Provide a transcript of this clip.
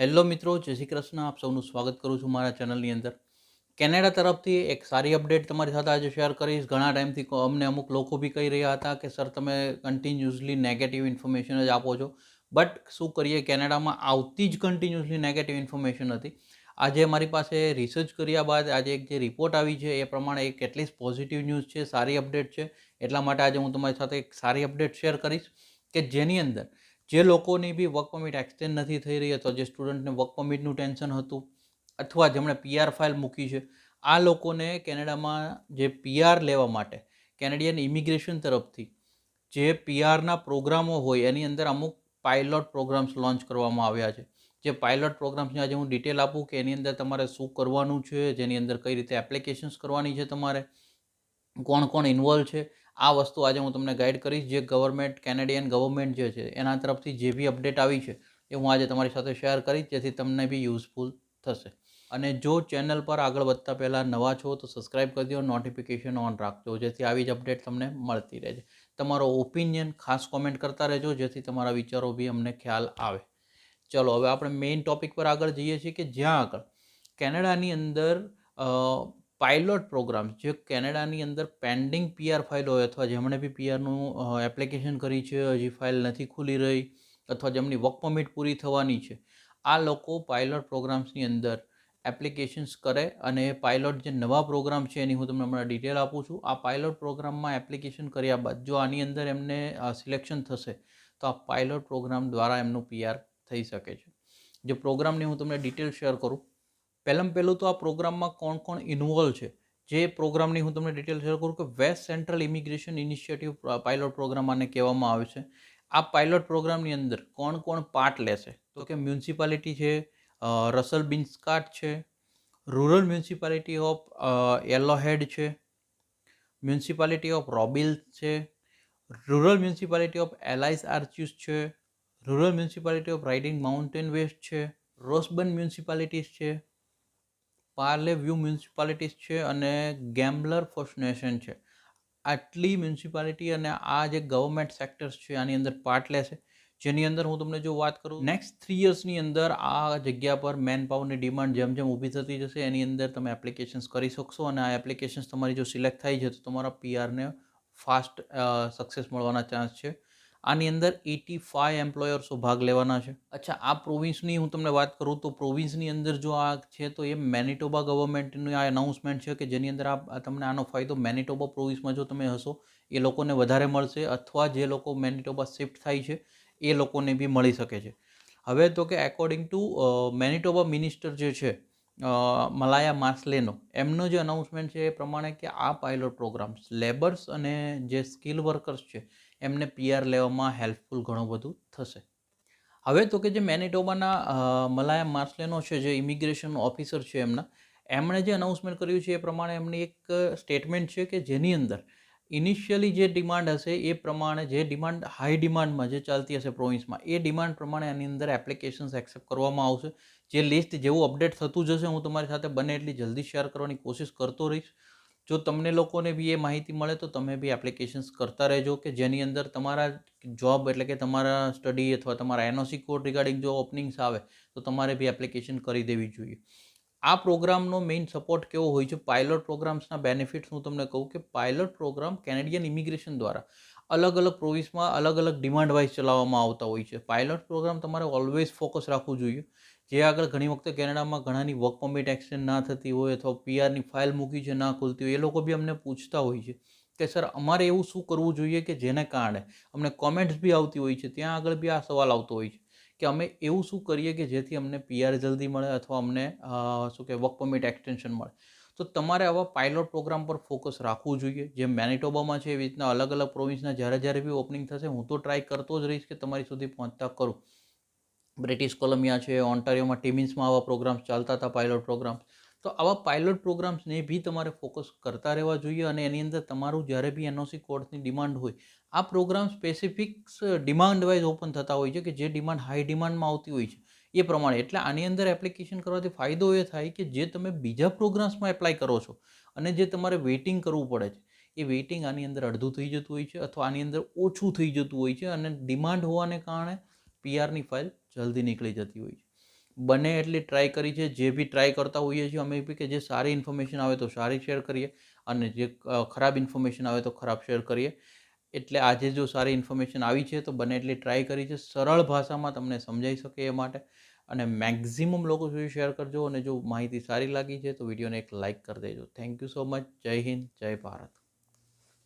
Hello મિત્રો, જય શ્રી કૃષ્ણ. આપ સૌનું સ્વાગત કરું છું મારા ચેનલની અંદર. કેનેડા તરફથી એક સારી અપડેટ તમારી સાથે આજે શેર કરીશ. ઘણા ટાઈમથી અમને અમુક લોકો બી કહી રહ્યા હતા કે, સર, તમે કન્ટિન્યુઅસલી નેગેટિવ ઇન્ફોર્મેશન જ આપો છો. બટ શું કરીએ, કેનેડામાં આવતી જ કન્ટિન્યુઅસલી નેગેટિવ ઇન્ફોર્મેશન હતી. આજે મારી પાસે રિસર્ચ કર્યા બાદ આજે એક જે રિપોર્ટ આવી છે, એ પ્રમાણે એક એટલીસ્ટ પોઝિટિવ ન્યૂઝ છે, સારી અપડેટ છે. એટલા માટે આજે હું તમારી સાથે એક સારી અપડેટ શેર કરીશ કે જેની અંદર જે લોકોની બી વર્ક પરમિટ એક્સટેન્ડ નથી થઈ રહી અથવા જે સ્ટુડન્ટને વર્ક પરમિટનું ટેન્શન હતું અથવા જેમણે પીઆર ફાઇલ મૂકી છે, આ લોકોને કેનેડામાં જે પીઆર લેવા માટે, કેનેડિયન ઇમિગ્રેશન તરફથી જે પીઆરના પ્રોગ્રામો હોય, એની અંદર અમુક પાયલોટ પ્રોગ્રામ્સ લોન્ચ કરવામાં આવ્યા છે. જે પાયલોટ પ્રોગ્રામ્સની આજે હું ડિટેલ આપું કે એની અંદર તમારે શું કરવાનું છે, જેની અંદર કઈ રીતે એપ્લિકેશન્સ કરવાની છે તમારે, કોણ કોણ ઇન્વોલ્વ છે આ વસ્તુ આજે હું તમને ગાઈડ કરીશ, જે ગવર્મેન્ટ કેનેડિયન ગવર્મેન્ટ જે છે, એના તરફથી જે બી અપડેટ આવી છે, એ હું આજે તમારી સાથે શેર કરીશ, જેથી તમને બી યુઝફુલ થશે. અને જો ચેનલ પર આગળ વધતા પહેલાં નવા છો, તો સબસ્ક્રાઈબ કરી દો નોટિફિકેશન ઓન રાખજો, જેથી આવી જ અપડેટ તમને મળતી રહે છે તમારો ઓપિનિયન ખાસ કોમેન્ટ કરતા રહેજો, જેથી તમારા વિચારો બી અમને ખ્યાલ આવે. ચલો, હવે આપણે મેઇન ટોપિક પર આગળ જઈએ છીએ કે જ્યાં આગળ. કેનેડાની અંદર પાયલોટ પ્રોગ્રામ જે કેનેડાની અંદર પેન્ડિંગ પીઆર ફાઇલ હોય અથવા જેમણે બી પીઆરનું એપ્લિકેશન કરી છે, હજી ફાઇલ નથી ખુલી રહી અથવા જેમની વર્ક પરમિટ પૂરી થવાની છે, આ લોકો પાયલોટ પ્રોગ્રામ્સની અંદર એપ્લિકેશન્સ કરે અને પાયલોટ જે નવા પ્રોગ્રામ છે એની હું તમને હમણાં ડિટેલ આપું છું, આ પાયલોટ પ્રોગ્રામમાં એપ્લિકેશન કર્યા બાદ જો આની અંદર એમને સિલેક્શન થશે, તો આ પાયલોટ પ્રોગ્રામ દ્વારા એમનું પીઆર થઈ શકે છે. જે પ્રોગ્રામની હું તમને ડિટેલ શેર કરું પહેલાં પહેલું તો આ પ્રોગ્રામમાં કોણ કોણ ઇન્વોલ્વ છે? જે પ્રોગ્રામની હું તમને ડિટેલ શેર કરું કે west central immigration initiative pilot program આને કહેવામાં આવે છે. આ પાયલોટ પ્રોગ્રામની અંદર કોણ કોણ પાર્ટ લેશે? તો કે મ્યુનિસિપાલિટી છે રસલ બિન્સકાટ છે રૂરલ મ્યુનિસિપાલિટી ઓફ યેલોહેડ છે મ્યુનિસિપાલિટી ઓફ રોબિલ છે rural municipality of Ellice Archie છે rural municipality of Riding Mountain West છે રોસબન મ્યુનિસિપાલિટીઝ છે પાર્લે વ્યૂ મ્યુનિસિપાલિટીઝ છે અને ગેમ્બલર ફર્સ્ટ નેશન છે. આટલી મ્યુનિસિપાલિટી અને આ જે ગવર્મેન્ટ સેક્ટર્સ છે, આની અંદર પાર્ટ લેશે જેની અંદર હું તમને જો વાત કરું, નેક્સ્ટ થ્રી યર્સની અંદર આ જગ્યા પર મેન પાવરની ડિમાન્ડ જેમ જેમ ઊભી થતી જશે, એની અંદર તમે એપ્લિકેશન્સ કરી શકશો અને આ એપ્લિકેશન્સ તમારી જો સિલેક્ટ થાય છે, તો તમારા પીઆરને ફાસ્ટ સક્સેસ મળવાના ચાન્સ છે. આની અંદર એટી ફાઇવ એમ્પ્લોયર્સો ભાગ લેવાના છે. અચ્છા, આ પ્રોવિન્સની હું તમને વાત કરું તો પ્રોવિન્સની અંદર જો આ છે તો એ મેનિટોબા ગવર્મેન્ટનું આ અનાઉન્સમેન્ટ છે કે જેની અંદર આ તમને આનો ફાયદો મેનિટોબા પ્રોવિન્સમાં જો તમે હશો, એ લોકોને વધારે મળશે અથવા જે લોકો મેનિટોબા શિફ્ટ થાય છે, એ લોકોને બી મળી શકે છે. હવે તો કે એકોર્ડિંગ ટુ મેનિટોબા મિનિસ્ટર જે છે મલાયા માસલેનો એમનો જે અનાઉન્સમેન્ટ છે એ પ્રમાણે કે આ પાયલોટ પ્રોગ્રામ્સ લેબર્સ અને જે સ્કિલ વર્કર્સ છે એમને પીઆર લેવામાં હેલ્પફુલ ઘણું બધું થશે. હવે તો કે જે મેનિટોબાના મલાયમ માર્સલેનો છે, જે ઇમિગ્રેશન ઓફિસર છે એમના, એમણે જે અનાઉન્સમેન્ટ કર્યું છે એ પ્રમાણે એમની એક સ્ટેટમેન્ટ છે કે જેની અંદર ઇનિશિયલી જે ડિમાન્ડ હશે એ પ્રમાણે જે ડિમાન્ડ, હાઈ ડિમાન્ડમાં જે ચાલતી હશે પ્રોવિન્સમાં, એ ડિમાન્ડ પ્રમાણે આની અંદર એપ્લિકેશન્સ એક્સેપ્ટ કરવામાં આવશે. જે લિસ્ટ જેવું અપડેટ થતું જશે, હું તમારી સાથે બને એટલી જલ્દી શેર કરવાની કોશિશ કરતો રહીશ. જો તમને લોકોને બી એ માહિતી મળે તો તમે બી એપ્લિકેશન્સ કરતા રહેજો કે જેની અંદર તમારા જોબ એટલે કે તમારા સ્ટડી અથવા તમારા એનઓસી કોડ રિગાર્ડિંગ જો ઓપનિંગ્સ આવે, તો તમારે બી એપ્લિકેશન કરી દેવી જોઈએ. આ પ્રોગ્રામનો મેઇન સપોર્ટ કેવો હોય છે? પાયલોટ પ્રોગ્રામ્સના બેનિફિટ્સ હું તમને કહું કે પાયલોટ પ્રોગ્રામ કેનેડિયન ઇમિગ્રેશન દ્વારા અલગ અલગ પ્રોવિન્સમાં અલગ અલગ ડિમાન્ડ વાઇઝ ચલાવવામાં આવતા હોય છે. પાયલોટ પ્રોગ્રામ તમારે ઓલવેઝ ફોકસ રાખવું જોઈએ. જે આગળ ઘણી વખતે કેનેડામાં ઘણાની વર્ક પરમિટ એક્સટેન્ડ ના થતી હોય અથવા પીઆરની ફાઇલ મૂકી છે ના ખુલતી હોય, એ લોકો બી અમને પૂછતા હોય છે કે, સર, અમારે એવું શું કરવું જોઈએ કે જેને કારણે? અમને કોમેન્ટ્સ બી આવતી હોય છે. ત્યાં આગળ બી આ સવાલ આવતો હોય છે કે અમે એવું શું કરીએ કે જેથી અમને પીઆર જલ્દી મળે અથવા અમને શું કે વર્ક પરમિટ એક્સટેન્શન મળે. તો તમારે આવા પાયલોટ પ્રોગ્રામ પર ફોકસ રાખવું જોઈએ. જેમ મેનિટોબામાં છે એવી રીતના અલગ અલગ પ્રોવિન્સના જ્યારે જ્યારે બી ઓપનિંગ થશે, હું તો ટ્રાય કરતો જ રહીશ કે તમારી સુધી પહોંચતા કરું. બ્રિટિશ કોલંબિયા છે ઓન્ટારિયોમાં ટીમિન્સમાં આવા પ્રોગ્રામ્સ ચાલતા હતા, પાયલોટ પ્રોગ્રામ્સ. તો આવા પાયલોટ પ્રોગ્રામ્સને બી તમારે ફોકસ કરતા રહેવા જોઈએ અને એની અંદર તમારું જ્યારે બી એનઓસી કોર્સની ડિમાન્ડ હોય, આ program specifics demand wise open થતા હોય છે કે જે ડિમાન્ડ હાઈ ડિમાન્ડમાં આવતી હોય છે. એ પ્રમાણે એટલે આની અંદર એપ્લિકેશન કરવાથી ફાયદો એ થાય કે જે તમે બીજા પ્રોગ્રામ્સમાં એપ્લાય કરો છો અને જે તમારે વેઇટિંગ કરવું પડે છે. એ વેઇટિંગ આની અંદર અડધું થઈ જતું હોય છે અથવા આની અંદર ઓછું થઈ જતું હોય છે અને ડિમાન્ડ હોવાને કારણે પીઆરની ફાઇલ જલ્દી નીકળી જતી હોય છે. બને એટલી ટ્રાય કરી છે, જે બી ટ્રાય કરતા હોઈએ છીએ અમે બી કે જે સારી ઇન્ફોર્મેશન આવે તો સારી શેર કરીએ અને જે ખરાબ ઇન્ફોર્મેશન આવે તો ખરાબ શેર કરીએ. એટલે આજે જો સારી ઇન્ફોર્મેશન આવી છે તો બને એટલી ટ્રાય કરી છે. સરળ ભાષામાં તમને સમજાઈ શકે એ માટે અને મેક્ઝિમમ લોકો સુધી શેર કરજો અને જો માહિતી સારી લાગી છે તો વિડીયોને એક લાઇક કરી દેજો. થેન્ક યુ સો મચ જય હિન્દ, જય ભારત.